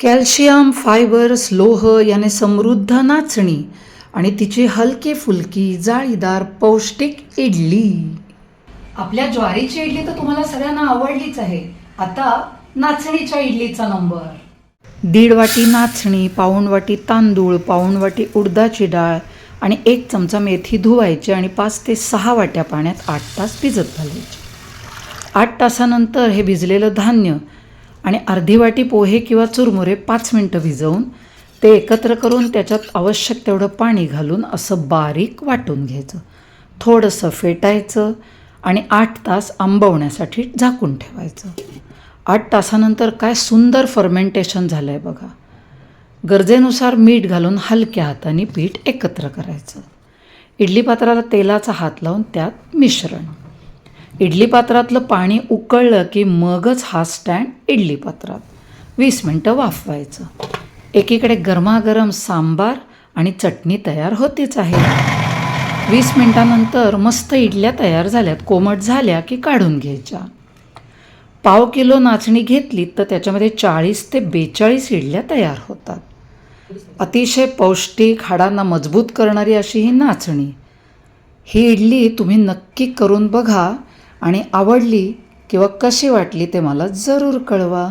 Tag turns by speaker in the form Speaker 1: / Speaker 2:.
Speaker 1: Calcium fibres लोह याने समृद्ध नाचणी आणि तिची हलकी फुलकी जाळीदार पौष्टिक इडली. आपल्या ज्वारीची इडली तर तुम्हाला सगळ्यांना आवडलीच आहे. आता नाचणीच्या इडलीचा नंबर. दीड वाटी नाचणी पाऊण वाटी तांदूळ पाऊण वाटी उडदाची डाळ आणि एक चमचा मेथी धुवायची आणि पाच ते सहा वाट्या पाण्यात आठ तास भिजत घालायची. आठ तासानंतर हे भिजलेलं धान्य आणि अर्धी वाटी पोहे किंवा चुरमुरे पाच मिनटं भिजवून ते एकत्र करून त्याच्यात आवश्यक तेवढं पाणी घालून असं बारीक वाटून घ्यायचं. थोडंसं फेटायचं आणि आठ तास आंबवण्यासाठी झाकून ठेवायचं. आठ तासानंतर काय सुंदर फर्मेंटेशन झालं आहे बघा. गरजेनुसार मीठ घालून हलक्या हाताने पीठ एकत्र करायचं. इडली पात्राला तेलाचा हात लावून त्यात मिश्रण. इडली पात्रातलं पाणी उकळलं की मगच हा स्टँड इडली पात्रात. वीस मिनटं वाफवायचं. एकीकडे गरमागरम सांबार आणि चटणी तयार होतीच आहे. वीस मिनटानंतर मस्त इडल्या तयार झाल्यात कोमट झाल्या की काढून घ्यायच्या. पाव किलो नाचणी घेतली तर त्याच्यामध्ये चाळीस ते बेचाळीस इडल्या तयार होतात. अतिशय पौष्टिक हाडांना मजबूत करणारी अशी ही नाचणी. ही इडली तुम्ही नक्की करून बघा. आणि आवडली किंवा कशी वाटली ते मला जरूर कळवा.